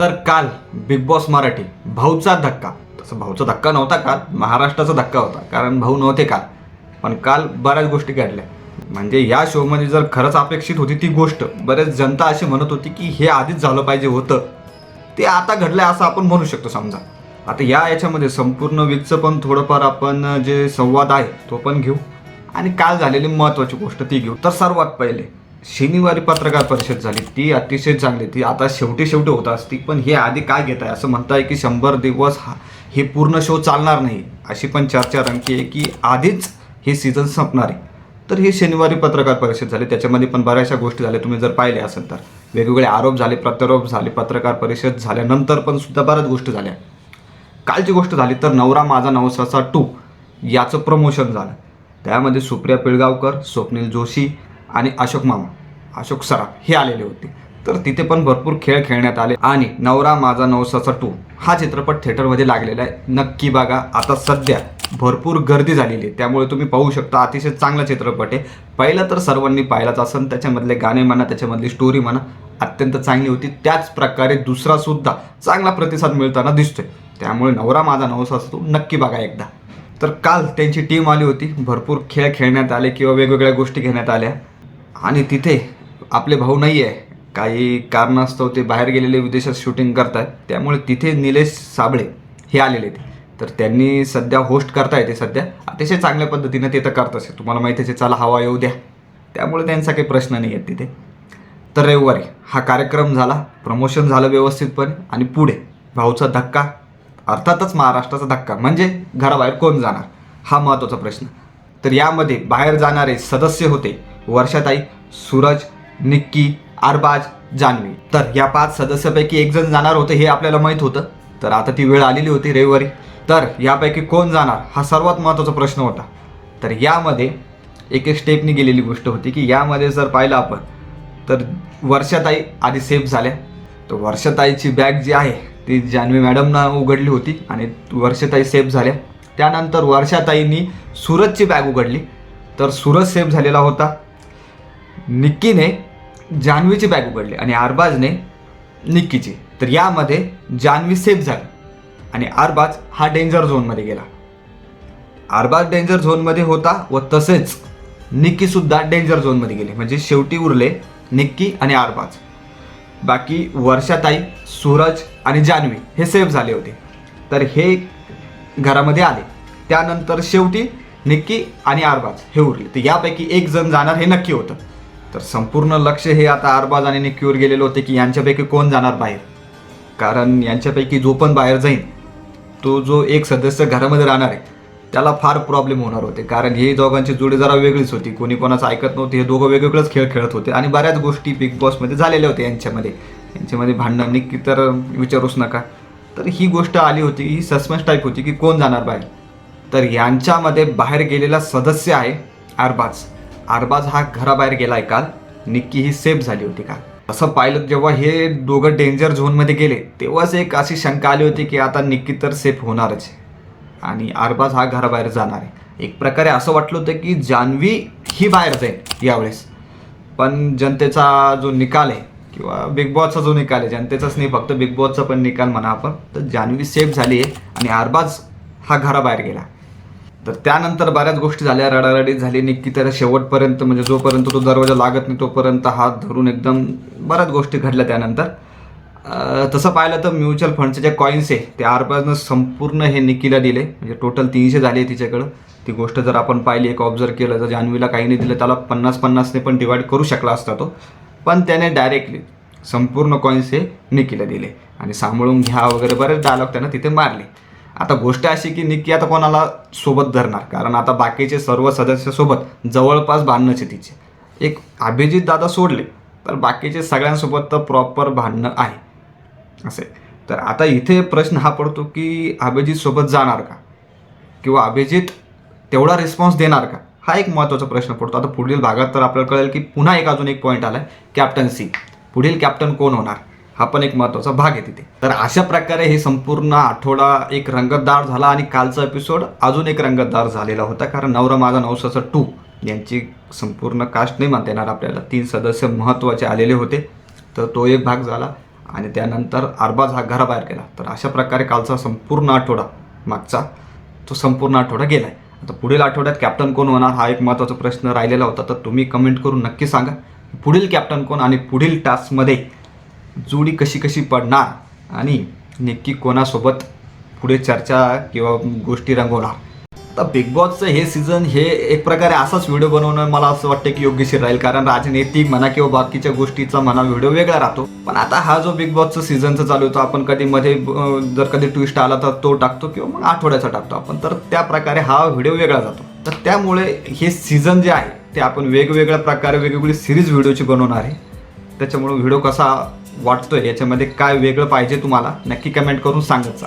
तर काल big boss Marathi भाऊचा धक्का. तसं भाऊचा धक्का नव्हता काल महाराष्ट्राचा धक्का होता कारण भाऊ नव्हते काल. पण काल बऱ्याच गोष्टी घडल्या. म्हणजे या शोमध्ये जर खरंच अपेक्षित होती ती गोष्ट बरेच जनता अशी म्हणत होती की हे आधीच झालं पाहिजे होतं. ते आता घडलंय असं आपण म्हणू शकतो समजा. आता या याच्यामध्ये संपूर्ण वीकचं पण थोडंफार आपण जे संवाद आहे तो पण घेऊ. आणि काल झालेली महत्त्वाची गोष्ट ती घेऊ. तर सर्वात पहिले शनिवारी पत्रकार परिषद झाली. ती अतिशय चांगली. ती आता शेवटी शेवटी होत असती. पण हे आधी काय घेत आहे? असं म्हणताय की शंभर दिवस हा हे पूर्ण शो चालणार नाही. अशी पण चर्चा रंगती आहे की आधीच हे सीझन संपणार आहे. तर हे शनिवारी पत्रकार परिषद झाली. त्याच्यामध्ये पण बऱ्याचशा गोष्टी झाल्या. तुम्ही जर पाहिले असेल तर. वेगवेगळे आरोप झाले प्रत्यारोप झाले पत्रकार परिषद झाल्यानंतर पण सुद्धा बऱ्याच गोष्टी झाल्या. कालची गोष्ट झाली तर नवरा माझा नवसाचा टू याचं प्रमोशन झालं. त्यामध्ये सुप्रिया पिळगावकर स्वप्नील जोशी आणि अशोक मामा अशोक सराफ हे आलेले होते. तर तिथे पण भरपूर खेळ खेळण्यात आले आणि नवरा माझा नवसाचा टू हा चित्रपट थिएटरमध्ये लागलेला आहे. नक्की बघा आता सध्या भरपूर गर्दी झालेली आहे. त्यामुळे तुम्ही पाहू शकता अतिशय चांगला चित्रपट आहे. पहिला तर सर्वांनी पाहिलाच असेल त्याच्यामधले गाणे म्हणा त्याच्यामधली स्टोरी म्हणा अत्यंत चांगली होती. त्याच प्रकारे दुसरासुद्धा चांगला प्रतिसाद मिळताना दिसतोय. त्यामुळे नवरा माझा नवसाचा टू नक्की बघा एकदा. तर काल त्यांची टीम आली होती. भरपूर खेळ खेळण्यात आले किंवा वेगवेगळ्या गोष्टी घेण्यात आल्या. आणि तिथे आपले भाऊ नाही आहे काही कारणास्तव ते बाहेर गेलेले विदेशात शूटिंग करतात त्यामुळे तिथे निलेश साबळे हे आलेले ते तर त्यांनी सध्या होस्ट करता येते सध्या. अतिशय चांगल्या पद्धतीने ते तर करत असे तुम्हाला माहिती आहे चला हवा येऊ द्या. त्यामुळे त्यांचा काही प्रश्न नाही आहेत तिथे. तर रविवारी हा कार्यक्रम झाला. प्रमोशन झालं व्यवस्थितपणे. आणि पुढे भाऊचा धक्का अर्थातच महाराष्ट्राचा धक्का म्हणजे घराबाहेर कोण जाणार? हा महत्त्वाचा प्रश्न. तर यामध्ये बाहेर जाणारे सदस्य होते वर्षाताई सूरज निक्की अरबाज जान्हवी. तर या पाच सदस्यापैकी एक जण जाणार होते हे आपल्याला माहीत होतं. तर आता ती वेळ आलेली होती रविवारी. तर यापैकी कोण जाणार हा सर्वात महत्त्वाचा प्रश्न होता. तर यामध्ये एक एक स्टेपनी गेलेली गोष्ट होती की यामध्ये जर पाहिलं आपण तर वर्षाताई आधी सेफ झाल्या. तर वर्षाताईची बॅग जी आहे ती जान्हवी मॅडमनं उघडली होती आणि वर्षाताई सेफ झाल्या. त्यानंतर वर्षाताईंनी सूरजची बॅग उघडली. तर सूरज सेफ झालेला होता. निक्कीने जान्हवीची बॅग उघडली आणि अरबाजने निक्कीची. तर यामध्ये जान्हवी सेफ झाली आणि आरबाज हा डेंजर झोनमध्ये गेला. आरबाज डेंजर झोनमध्ये होता व तसेच निक्कीसुद्धा डेंजर झोनमध्ये गेले. म्हणजे शेवटी उरले निक्की आणि आरबाज. बाकी वर्षाताई सूरज आणि जान्हवी हे सेफ झाले होते. तर हे घरामध्ये आले. त्यानंतर शेवटी निक्की आणि आरबाज हे उरले. तर यापैकी एक जण जाणार हे नक्की होतं. तर संपूर्ण लक्ष हे आता अरबाज आणि निक्यूर गेलेलं होते की यांच्यापैकी कोण जाणार बाहेर? कारण यांच्यापैकी जो पण बाहेर जाईल तो जो एक सदस्य घरामध्ये राहणार आहे त्याला फार प्रॉब्लेम होणार होते. कारण हे दोघांची जोडी जरा वेगळीच होती. कोणी कोणाचं ऐकत नव्हते. हे दोघं वेगवेगळेच खेळ खेळत होते. आणि बऱ्याच गोष्टी बिग बॉसमध्ये झालेल्या होत्या यांच्यामध्ये. यांच्यामध्ये भांडणं. निक्की तर विचारूच नका. तर ही गोष्ट आली होती ही सस्पेन्स टाईप होती की कोण जाणार बाहेर? तर यांच्यामध्ये बाहेर गेलेला सदस्य आहे अरबाज. अरबाज हा घराबाहेर गेलाय काल. निक्की ही सेफ झाली होती काल. असं पाहिलं जेव्हा हे दोघं डेंजर झोनमध्ये गेले तेव्हाच एक अशी शंका आली होती की आता निक्की तर सेफ होणारच आहे. आणि अरबाज हा घराबाहेर जाणार आहे. एक प्रकारे असं वाटलं होतं की जान्हवी ही बाहेर जाईल यावेळेस. पण जनतेचा जो निकाल आहे किंवा बिग बॉसचा जो निकाल आहे जनतेचाच नाही फक्त बिग बॉसचा पण निकाल म्हणा आपण तर जान्हवी सेफ झाली आहे आणि अरबाज हा घराबाहेर गेला. तर त्यानंतर बऱ्याच गोष्टी झाल्या. रडारडी झाली. निक्की तर शेवटपर्यंत म्हणजे जोपर्यंत तो दरवाजा लागत नाही तोपर्यंत हात धरून एकदम बऱ्याच गोष्टी घडल्या त्यानंतर. तसं पाहिलं तर म्युच्युअल फंडचे जे कॉईन्स आहे ते आरपाजनं संपूर्ण हे निकीला दिले. म्हणजे टोटल तीनशे झाले तिच्याकडं. ती गोष्ट जर आपण पाहिली एक ऑब्झर्व केलं तर जान्हवीला काही नाही दिलं त्याला पन्नास पन्नासने पण डिवाईड करू शकला असता तो. पण त्याने डायरेक्टली संपूर्ण कॉईन्स हे निकीला दिले. आणि सांभाळून घ्या वगैरे बरेच डायलॉग त्यानं तिथे मारले. आता गोष्ट अशी की निक्की आता कोणाला सोबत धरणार? कारण आता बाकीचे सर्व सदस्यसोबत जवळपास भांडणंच आहे तिचे एक अभिजित दादा सोडले तर बाकीचे सगळ्यांसोबत तर प्रॉपर भांडणं आहे. असे. तर आता इथे प्रश्न हा पडतो की अभिजित सोबत जाणार का? किंवा अभिजित तेवढा रिस्पॉन्स देणार का? हा एक महत्त्वाचा प्रश्न पडतो. आता पुढील भागात तर आपल्याला कळेल की पुन्हा एक अजून एक पॉईंट आला आहे कॅप्टन्सी पुढील कॅप्टन कोण होणार? हा पण एक महत्त्वाचा भाग आहे तिथे. तर अशा प्रकारे हे संपूर्ण आठवडा एक रंगतदार झाला आणि कालचा एपिसोड अजून एक रंगतदार झालेला होता. कारण नवरा माझा नवसाचा टू यांची संपूर्ण कास्ट नाही मानता येणार आपल्याला. तीन सदस्य महत्त्वाचे आलेले होते. तर तो एक भाग झाला आणि त्यानंतर अरबाज हा घराबाहेर गेला. तर अशा प्रकारे कालचा संपूर्ण आठवडा मागचा तो संपूर्ण आठवडा गेला आहे आता पुढील आठवड्यात कॅप्टन कोण होणार हा एक महत्त्वाचा प्रश्न राहिलेला होता. तर तुम्ही कमेंट करून नक्की सांगा. पुढील कॅप्टन कोण आणि पुढील टास्कमध्ये जोडी कशी कशी पडणार आणि नक्की कोणासोबत पुढे चर्चा किंवा गोष्टी रंगवणार. तर बिग बॉसचं हे सीझन हे एक प्रकारे असाच व्हिडिओ बनवणं मला असं वाटतं की योग्यशीर राहील. कारण राजनैतिक म्हणा किंवा बाकीच्या गोष्टीचा म्हणा व्हिडिओ वेगळा राहतो. पण आता हा जो बिग बॉसचं सीझनचं चालू होतो आपण कधी मध्ये जर कधी ट्विस्ट आला तर तो टाकतो किंवा मग आठवड्याचा टाकतो आपण. तर त्या प्रकारे हा व्हिडिओ वेगळा जातो. तर त्यामुळे हे सीझन जे आहे ते आपण वेगवेगळ्या प्रकारे वेगवेगळी सिरीज व्हिडिओची बनवणार आहे. त्याच्यामुळे व्हिडिओ कसा वाटतोय याच्यामध्ये काय वेगळं पाहिजे तुम्हाला नक्की कमेंट करून सांगत जा.